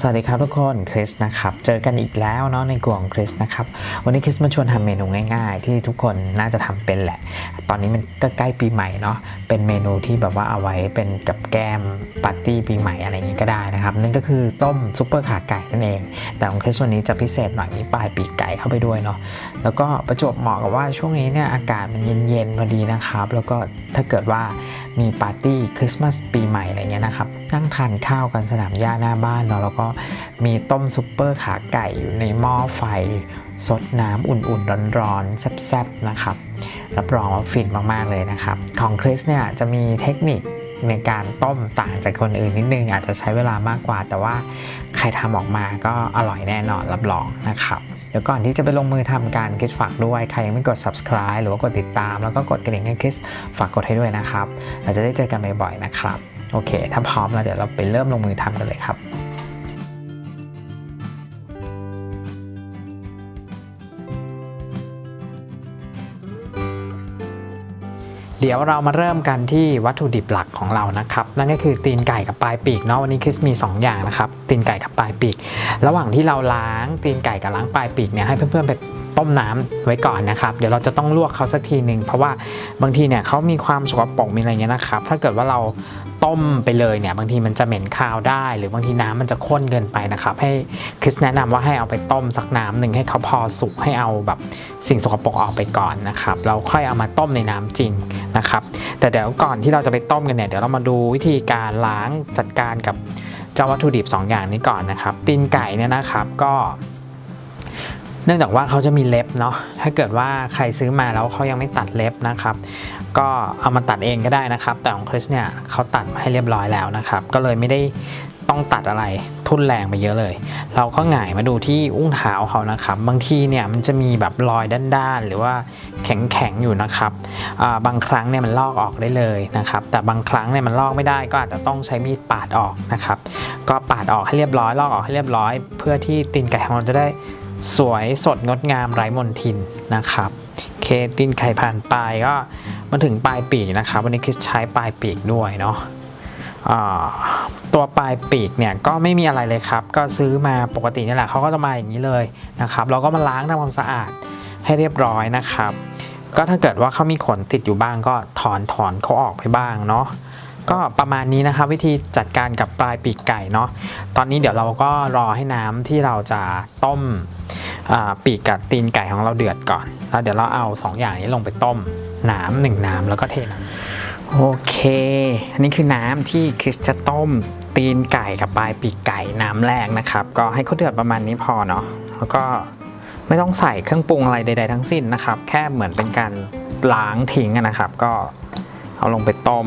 สวัสดีครับทุกคนคริสนะครับ เจอกันอีกแล้วเนาะในกลุ่มของคริสนะครับ วันนี้คริสมาชวนทำเมนูง่ายๆ ที่ทุกคนน่าจะทำเป็นแหละ ตอนนี้มันก็ใกล้ปีใหม่เนาะเป็นเมนูที่แบบว่าเอาไว้เป็นกับแก้มปาร์ตี้ปีใหม่อะไรอย่างนี้ก็ได้นะครับ นั่นก็คือต้มซุปเปอร์ขาไก่นั่นเอง แต่ของคริสวันนี้จะพิเศษหน่อยมีปลายปีกไก่เข้าไปด้วยเนาะแล้วก็ประจวบเหมาะกับว่าช่วงนี้เนี่ยอากาศมันเย็นๆพอดีนะครับ แล้วก็ถ้าเกิดว่ามีปาร์ตี้คริสต์มาสปีใหม่อะไรเงี้ยนะครับนั่งทานข้าวกันสนามหญ้าหน้าบ้านเนาะแล้วก็มีต้มซุปเปอร์ขาไก่อยู่ในหม้อไฟสดน้ำอุ่นๆ ร้อนๆ แซ่บๆ นะครับ รับรองว่าฟินมากๆ เลยนะครับ ของคริสเนี่ยจะมีเทคนิคในการต้มต่างจากคนอื่นนิดนึง อาจจะใช้เวลามากกว่า แต่ว่าใครทำออกมาก็อร่อยแน่นอนรับรองนะครับเดี๋ยวก่อนที่จะไปลงมือทำการคิดฝากด้วย ใครยังไม่กด subscribe หรือว่ากดติดตาม แล้วก็กดกระดิ่งให้คิดฝากกดให้ด้วยนะครับ เราจะได้เจอกันบ่อยๆนะครับ โอเค ถ้าพร้อมแล้วเดี๋ยวเราไปเริ่มลงมือทำกันเลยครับ เดี๋ยวเรามาเริ่มกันที่วัตถุดิบหลักของเรานะครับ นั่นก็คือตีนไก่กับปลายปีกเนาะวันนี้คริสมี 2 อย่างนะครับตีนไก่กับปลายปีก ระหว่างที่เราล้างตีนไก่กับล้างปลายปีกเนี่ยให้เพื่อนๆไป ต้มน้ำไว้ก่อนนะครับ เดี๋ยวเราจะต้องลวกเขาสักทีหนึ่งเพราะว่าบางทีเนี่ยเขามีความสกปรกมีอะไรเงี้ยนะครับ ถ้าเกิดว่าเราต้มไปเลยเนี่ยบางทีมันจะเหม็นคาวได้ หรือบางทีน้ำมันจะข้นเกินไปนะครับ ให้คริสแนะนำว่าให้เอาไปต้มสักน้ำหนึ่งให้เขาพอสุกให้เอาแบบสิ่งสกปรกออกไปก่อนนะครับเราค่อยเอามาต้มในน้ำจริงนะครับ แต่เดี๋ยวก่อนที่เราจะไปต้มกันเนี่ยเดี๋ยวเรามาดูวิธีการล้างจัดการกับเจ้าวัตถุดิบ2อย่างนี้ก่อนนะครับตีนไก่เนี่ยนะครับก็ เนื่องจากว่าเขาจะมีเล็บเนาะ ถ้าเกิดว่าใครซื้อมาแล้วเขายังไม่ตัดเล็บนะครับ ก็เอามาตัดเองก็ได้นะครับ แต่ของคริสเนี่ยเขาตัดมาให้เรียบร้อยแล้วนะครับ ก็เลยไม่ได้ต้องตัดอะไรทุนแรงไปเยอะเลย เราก็หงายมาดูที่อุ้งเท้าเขานะครับ บางทีเนี่ยมันจะมีแบบรอยด้านๆ หรือว่าแข็งๆ อยู่นะครับาบางครั้งเนี่ยมันลอกออกได้เลยนะครับ แต่บางครั้งเนี่ยมันลอกไม่ได้ก็อาจจะต้องใช้มีดปาดออกนะครับ ก็ปาดออกให้เรียบร้อย ลอกออกให้เรียบร้อย เพื่อที่ตีนไก่ของเราจะได้ สวยสดงดงามไร้มนทินนะครับเคตีนไข่ผ่านปลายก็มาถึงปลายปีกนะครับ วันนี้คริสใช้ปลายปีกด้วยเนาะตัวปลายปีกเนี่ยก็ไม่มีอะไรเลยครับ ก็ซื้อมาปกตินี่แหละเขาก็จะมาอย่างนี้เลยนะครับเราก็มาล้างทำความสะอาดให้เรียบร้อยนะครับ ก็ถ้าเกิดว่าเขามีขนติดอยู่บ้างก็ถอนถอนเขาออกไปบ้างเนาะก็ประมาณนี้นะครับวิธีจัดการกับปลายปีกไก่เนาะตอนนี้เดี๋ยวเราก็รอให้น้ำที่เราจะต้ม ปีกกับตีนไก่ของเราเดือดก่อน แล้วเดี๋ยวเราเอา 2 อย่างนี้ลงไปต้มน้ำหนึ่งน้ำแล้วก็เทน้ำโอเค อันนี้คือน้ำที่คริสจะต้มตีนไก่กับปลายปีกไก่น้ำแรกนะครับ ก็ให้เขาเดือดประมาณนี้พอเนาะแล้วก็ไม่ต้องใส่เครื่องปรุงอะไรใด ๆ ทั้งสิ้นนะครับ แค่เหมือนเป็นการล้างทิ้งนะครับ ก็เอาลงไปต้ม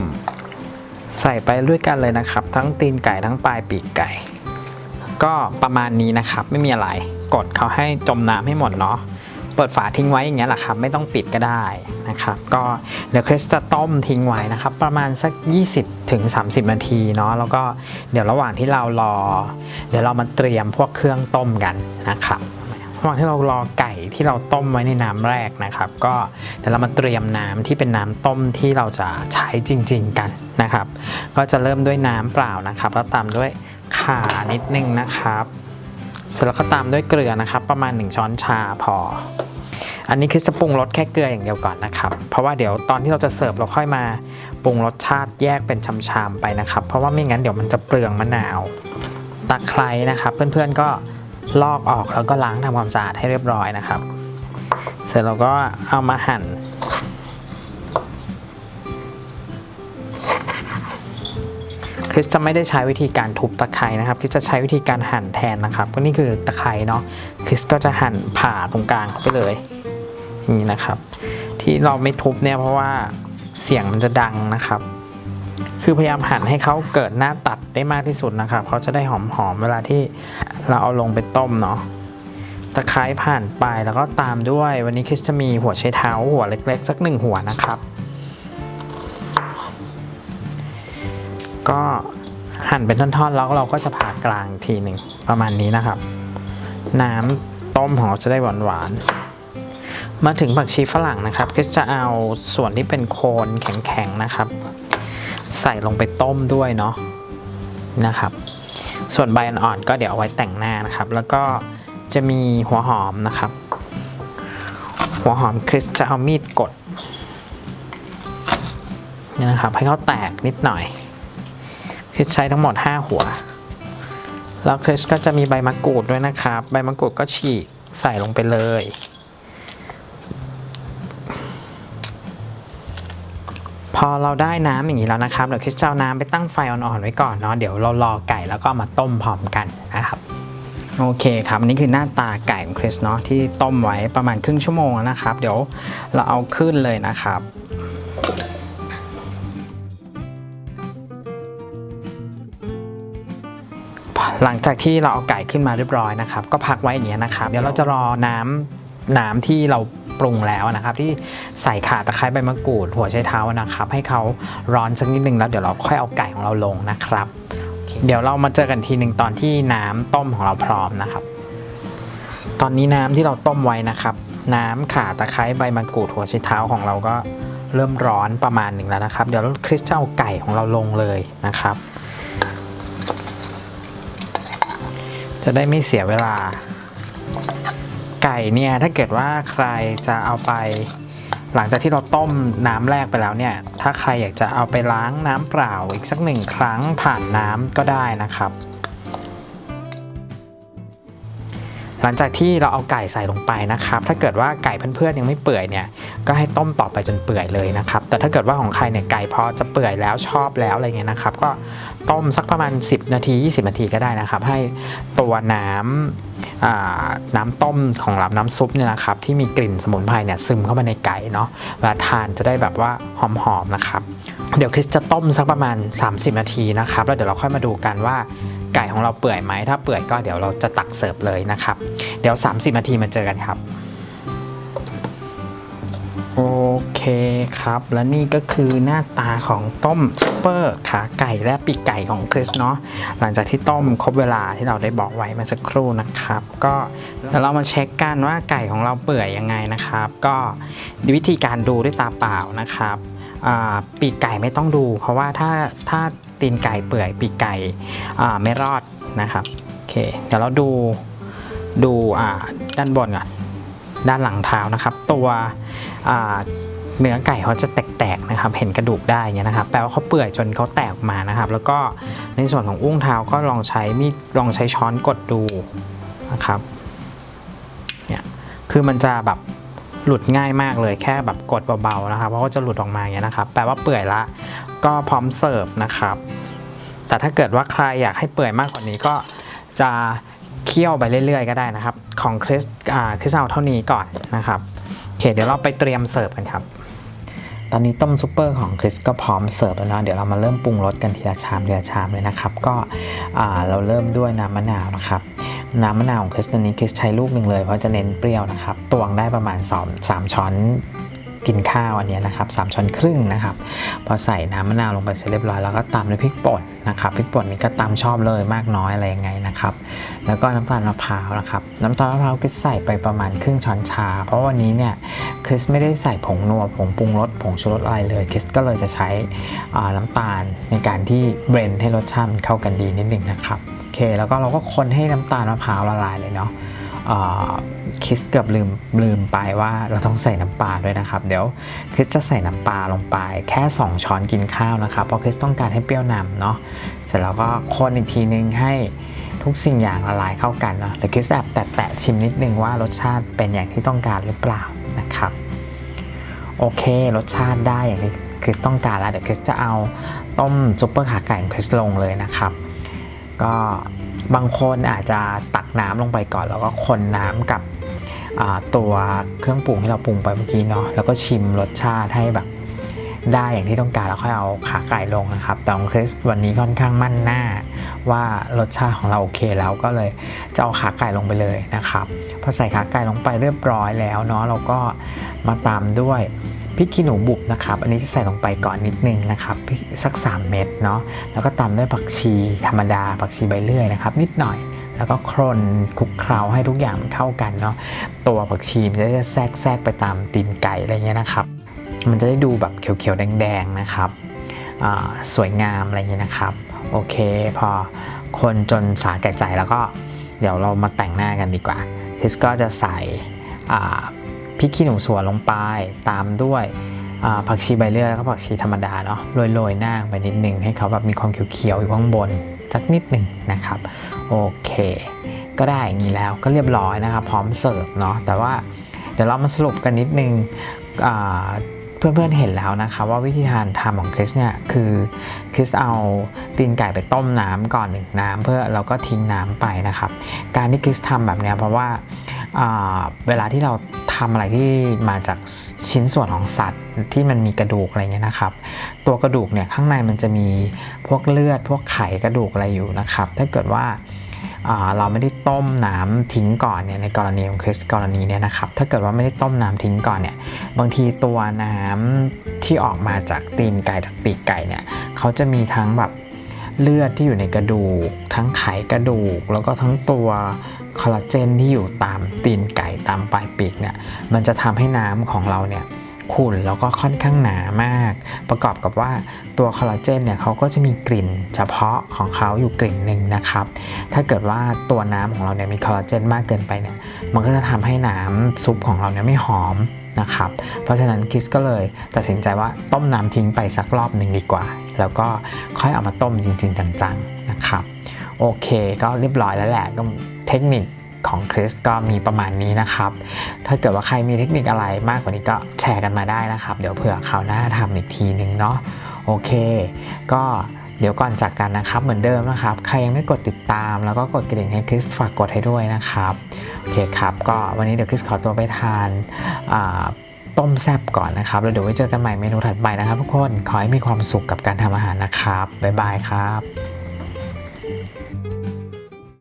ใส่ไปด้วยกันเลยนะครับ ทั้งตีนไก่ทั้งปลายปีกไก่ ก็ประมาณนี้นะครับไม่มีอะไร กดเขาให้จมน้ำให้หมดเนาะเปิดฝาทิ้งไว้อย่างเงี้ยแหละครับ ไม่ต้องปิดก็ได้นะครับ ก็เดี๋ยวคริสจะต้มทิ้งไว้นะครับ ประมาณสัก 20ถึง30 นาทีเนาะแล้วก็เดี๋ยวระหว่างที่เรารอ เดี๋ยวเรามาเตรียมพวกเครื่องต้มกันนะครับระหว่างที่เรารอไก่ที่เราต้มไว้ในน้ำแรกนะครับ ก็เดี๋ยวเรามาเตรียมน้ำที่เป็นน้ำต้มที่เราจะใช้จริง ๆกันนะครับ ก็จะเริ่มด้วยน้ำเปล่านะครับ แล้วตามด้วยข่านิดนึงนะครับ เสร็จแล้วก็ตามด้วยเกลือนะครับ ประมาณ 1 ช้อนชาพอ อันนี้คือจะปรุงรสแค่เกลืออย่างเดียวก่อนนะครับ เพราะว่าเดี๋ยวตอนที่เราจะเสิร์ฟเราค่อยมาปรุงรสชาติแยกเป็นชามๆไปนะครับ เพราะว่าไม่งั้นเดี๋ยวมันจะเปลืองมะนาวตะไคร้นะครับ เพื่อนๆก็ลอกออกแล้วก็ล้างทำความสะอาดให้เรียบร้อยนะครับ เสร็จเราก็เอามาหั่น ริสจะไม่ได้ใช้วิธีการทุบตะไคร้นะครับคริสจะใช้วิธีการหั่นแทนนะครับก็นี่คือตะไคร้เนาะคริสก็จะหั่นผ่าตรงกลางเข้าไปเลยนี้นะครับ ที่เราไม่ทุบเนี่ยเพราะว่าเสียงมันจะดังนะครับ คือพยายามหั่นให้เขาเกิดหน้าตัดได้มากที่สุดนะครับเขาจะได้หอมๆเวลาที่เราเอาลงไปต้มเนาะตะไคร้ผ่านไปแล้วก็ตามด้วย วันนี้คริสจะมีหัวไชเท้าหัวเล็ก ๆ สักหนึ่งหัวนะครับ ก็หั่นเป็นท่อนๆ แล้วเราก็จะผ่ากลางทีหนึ่งประมาณนี้นะครับ น้ำต้มของเราจะได้หวานๆ มาถึงผักชีฝรั่งนะครับ ก็จะเอาส่วนที่เป็นโคนแข็งๆนะครับ ใส่ลงไปต้มด้วยเนาะนะครับ ส่วนใบอ่อนๆก็เดี๋ยวเอาไว้แต่งหน้านะครับ แล้วก็จะมีหัวหอมนะครับ หัวหอมคริสจะเอามีดกดนี่นะครับให้เขาแตกนิดหน่อย คริสใช้ทั้งหมด 5 หัว แล้วคริสก็จะมีใบมะกรูดด้วยนะครับ ใบมะกรูดก็ฉีกใส่ลงไปเลย พอเราได้น้ำอย่างนี้แล้วนะครับ เดี๋ยวคริสจะเอาน้ำไปตั้งไฟอ่อนๆไว้ก่อนเนาะ เดี๋ยวเรารอไก่แล้วก็มาต้มพร้อมกันนะครับโอเคครับอันนี้คือหน้าตาไก่ของคริสเนาะที่ต้มไว้ประมาณครึ่งชั่วโมงนะครับ เดี๋ยวเราเอาขึ้นเลยนะครับ หลังจากที่เราเอาไก่ขึ้นมาเรียบร้อยนะครับ ก็พักไว้อย่างเงี้ยนะครับ เดี๋ยวเราจะรอน้ำน้ำที่เราปรุงแล้วนะครับ ที่ใส่ข่าตะไคร้ใบมะกรูดหัวไชเท้านะครับ ให้เขาร้อนสักนิดนึงแล้วเดี๋ยวเราค่อยเอาไก่ของเราลงนะครับเคเดี๋ยวเรามาเจอกันทีหนึ่งตอนที่น้ำต้มของเราพร้อมนะครับ ตอนนี้น้ำที่เราต้มไว้นะครับ น้ำข่าตะไคร้ใบมะกรูดหัวไชเท้าของเราก็เริ่มร้อนประมาณหนึ่งแล้วนะครับ เดี๋ยวคริสจะเอาไก่ของเราลงเลยนะครับ จะได้ไม่เสียเวลา ไก่เนี่ยถ้าเกิดว่าใครจะเอาไป หลังจากที่เราต้มน้ำแรกไปแล้วเนี่ย ถ้าใครอยากจะเอาไปล้างน้ำเปล่าอีกสักหนึ่งครั้งผ่านน้ำก็ได้นะครับ ลังจากที่เราเอาไก่ใส่ลงไปนะครับ ถ้าเกิดว่าไก่เพื่อนๆยังไม่เปื่อยเนี่ย ก็ให้ต้มต่อไปจนเปื่อยเลยนะครับ แต่ถ้าเกิดว่าของใครเนี่ยไก่พอจะเปื่อยแล้วชอบแล้วอะไรเงี้ยนะครับ ก็ต้มสักประมาณ 10 นาที 20 นาทีก็ได้นะครับ ให้ตัวน้ำอ่าน้ำต้มของเราน้ำซุปเนี่ยนะครับ ที่มีกลิ่นสมุนไพรเนี่ยซึมเข้ามาในไก่เนาะเวลาทานจะได้แบบว่าหอมๆนะครับ เดี๋ยวคริสจะต้มสักประมาณ 30 นาทีนะครับ แล้วเดี๋ยวเราค่อยมาดูกันว่า ไก่ของเราเปื่อยไหมถ้าเปื่อยก็เดี๋ยวเราจะตักเสิร์ฟเลยนะครับ เดี๋ยว 30 นาทีมาเจอกันครับ โอเคครับ และนี่ก็คือหน้าตาของต้มซุปเปอร์ขาไก่และปีกไก่ของคริสเนาะหลังจากที่ต้มครบเวลาที่เราได้บอกไว้เมื่อสักครู่นะครับ ก็เดี๋ยวเรามาเช็คกันว่าไก่ของเราเปื่อยยังไงนะครับ ก็วิธีการดูด้วยตาเปล่านะครับปีกไก่ไม่ต้องดู เพราะว่าถ้าถ้า ตีนไก่เปื่อยปีกไก่ไม่รอดนะครับโอเคเดี๋ยวเราดูดูด้านบนก่อนด้านหลังเท้านะครับ ตัวเนื้อไก่เขาจะแตกๆนะครับ เห็นกระดูกได้เงี้ยนะครับ แปลว่าเขาเปื่อยจนเขาแตกออกมานะครับ แล้วก็ในส่วนของอุ้งเท้าก็ลองใช้มีดลองใช้ช้อนกดดูนะครับ เนี่ย คือมันจะแบบ หลุดง่ายมากเลยแค่แบบกดเบาๆนะครับเพราะว่าจะหลุดออกมาอย่างเงี้นะครับแปลว่าเปื่อยละก็พร้อมเสิร์ฟนะครับ แต่ถ้าเกิดว่าใครอยากให้เปื่อยมากกว่านี้ก็จะเคี่ยวไปเรื่อยๆ ก็ได้นะครับ ของคริสคริสเอาเท่านี้ก่อนนะครับโอเคเดี๋ยวเราไปเตรียมเสิร์ฟกันครับตอนนี้ต้มซุปเปอร์ของคริสก็พร้อมเสิร์ฟแล้วนะเดี๋ยวเรามาเริ่มปรุงรสกันทีละชามทีละชามเลยนะครับ ก็เราเริ่มด้วยน้ำมะนาวนะครับ น้ำมะนาวของคริสตอนนี้คริสใช้ลูกหนึ่งเลยเพราะจะเน้นเปรี้ยวนะครับตวงได้ประมาณ2 3ช้อนกินข้าวอันเนี้ยนะครับ3ช้อนครึ่งนะครับ พอใส่น้ำมะนาวลงไปเสร็จเรียบร้อยแล้วก็ตามด้วยพริกป่นนะครับพริกป่นนี่ก็ตามชอบเลยมากน้อยอะไรยังไงนะครับ แล้วก็น้ำตาลมะพร้าวนะครับ น้ำตาลมะพร้าวคริสใส่ไปประมาณครึ่งช้อนชา เพราะวันนี้เนี่ยคริสไม่ได้ใส่ผงนัวผงปรุงรสผงชูรสอะไรเลยคริสก็เลยจะใช้น้ำตาลในการที่เบรนให้รสชาติมันเข้ากันดีนิดนึงนะครับ เค แล้วก็เราก็คนให้น้ำตาลมะพร้าวละลายเลยเนาะคิสเกือบลืมลืมไปว่าเราต้องใส่น้ำปลาด้วยนะครับ เดี๋ยวคริสจะใส่น้ำปลาลงไปแค่ 2 ช้อนกินข้าวนะครับ เพราะคริสต้องการให้เปรี้ยวนำเนาะเสร็จแล้วก็คนอีกทีนึงให้ทุกสิ่งอย่างละลายเข้ากันเนาะเดี๋ยวคริสแอบแตะชิมนิดนึงว่ารสชาติเป็นอย่างที่ต้องการหรือเปล่านะครับโอเค รสชาติได้อย่างที่คริสต้องการแล้วเดี๋ยวคริสจะเอาต้มซุปเปอร์ขาไก่ของคริสลงเลยนะครับ ก็บางคนอาจจะตักน้ำลงไปก่อน แล้วก็คนน้ำกับตัวเครื่องปรุงที่เราปรุงไปเมื่อกี้เนาะแล้วก็ชิมรสชาติให้แบบได้อย่างที่ต้องการแล้วค่อยเอาขาไก่ลงนะครับ แต่ของคริสวันนี้ค่อนข้างมั่นหน้า ว่ารสชาติของเราโอเคแล้วก็เลยจะเอาขาไก่ลงไปเลยนะครับพอใส่ขาไก่ลงไปเรียบร้อยแล้วเนาะเราก็มาตามด้วย พริกขี้หนูบุบนะครับ อันนี้จะใส่ลงไปก่อนนิดนึงนะครับพริกสัก 3 เม็ดเนาะแล้วก็ตามด้วยผักชีธรรมดาผักชีใบเลื่อยนะครับ นิดหน่อยแล้วก็ครนคลุกเคล้าให้ทุกอย่างมันเข้ากันเนาะตัวผักชีมันจะแทรกแทรกไปตามตีนไก่อะไรเงี้ยนะครับ มันจะได้ดูแบบเขียวๆแดงๆนะครับสวยงามอะไรเงี้ยนะครับ โอเคพอคนจนสาแก่ใจแล้วก็เดี๋ยวเรามาแต่งหน้ากันดีกว่าคริสก็จะใส่ พริกขี้หนูสวนลงไปตามด้วยผักชีใบเลื่อยแล้วก็ผักชีธรรมดาเนาะโรยๆหน้าไปนิดนึงให้เขาแบบมีความเขียวๆอยู่ข้างบนสักนิดหนึ่งนะครับโอเค ก็ได้อย่างนี้แล้วก็เรียบร้อยนะครับ พร้อมเสิร์ฟเนาะแต่ว่าเดี๋ยวเรามาสรุปกันนิดนึง เพื่อนๆเห็นแล้วนะคะว่าวิธีการทำของคริสเนี่ยคือคริสเอาตีนไก่ไปต้มน้ำก่อนหนึ่งน้ำเพื่อเราก็ทิ้งน้ำไปนะครับ การที่คริสทำแบบเนี้ยเพราะว่าาเวลาที่เราทำอะไรที่มาจากชิ้นส่วนของสัตว์ที่มันมีกระดูกอะไรเงี้ยนะครับ ตัวกระดูกเนี่ยข้างในมันจะมีพวกเลือดพวกไขกระดูกอะไรอยู่นะครับ ถ้าเกิดว่า เราไม่ได้ต้มน้ำทิ้งก่อนเนี่ยในกรณีของคริสกรณีเนี่ยนะครับถ้าเกิดว่าไม่ได้ต้มน้ำทิ้งก่อนเนี่ยบางทีตัวน้ำที่ออกมาจากตีนไก่จากปีกไก่เนี่ยเขาจะมีทั้งแบบเลือดที่อยู่ในกระดูก ทั้งไขกระดูก แล้วก็ทั้งตัวคอลลาเจนที่อยู่ตามตีนไก่ตามปลายปีกเนี่ยมันจะทำให้น้ำของเราเนี่ย ขุ่นแล้วก็ค่อนข้างหนามาก ประกอบกับว่าตัวคอลลาเจนเนี่ยเขาก็จะมีกลิ่นเฉพาะของเขาอยู่กลิ่นหนึ่งนะครับ ถ้าเกิดว่าตัวน้ำของเราเนี่ยมีคอลลาเจนมากเกินไปเนี่ยมันก็จะทำให้น้ำซุปของเราเนี่ยไม่หอมนะครับ เพราะฉะนั้นคริสก็เลยตัดสินใจว่าต้มน้ำทิ้งไปสักรอบหนึ่งดีกว่า แล้วก็ค่อยเอามาต้มจริง ๆ จังๆนะครับ โอเคก็เรียบร้อยแล้วแหละก็เทคนิค ของคริสก็มีประมาณนี้นะครับ ถ้าเกิดว่าใครมีเทคนิคอะไรมากกว่านี้ก็แชร์กันมาได้นะครับ เดี๋ยวเผื่อคราวหน้าทำอีกทีหนึ่งเนาะโอเค ก็เดี๋ยวก่อนจากกันนะครับเหมือนเดิมนะครับ ใครยังไม่กดติดตาม แล้วก็กดกระดิ่งให้คริสฝากกดให้ด้วยนะครับโอเคครับ ก็วันนี้เดี๋ยวคริสขอตัวไปทานาต้มแซบก่อนนะครับ แล้วเดี๋ยวไว้เจอกันใหม่เมนูถัดไปนะครับทุกคนขอให้มีความสุขกับการทำอาหารนะครับบ๊ายบายครับ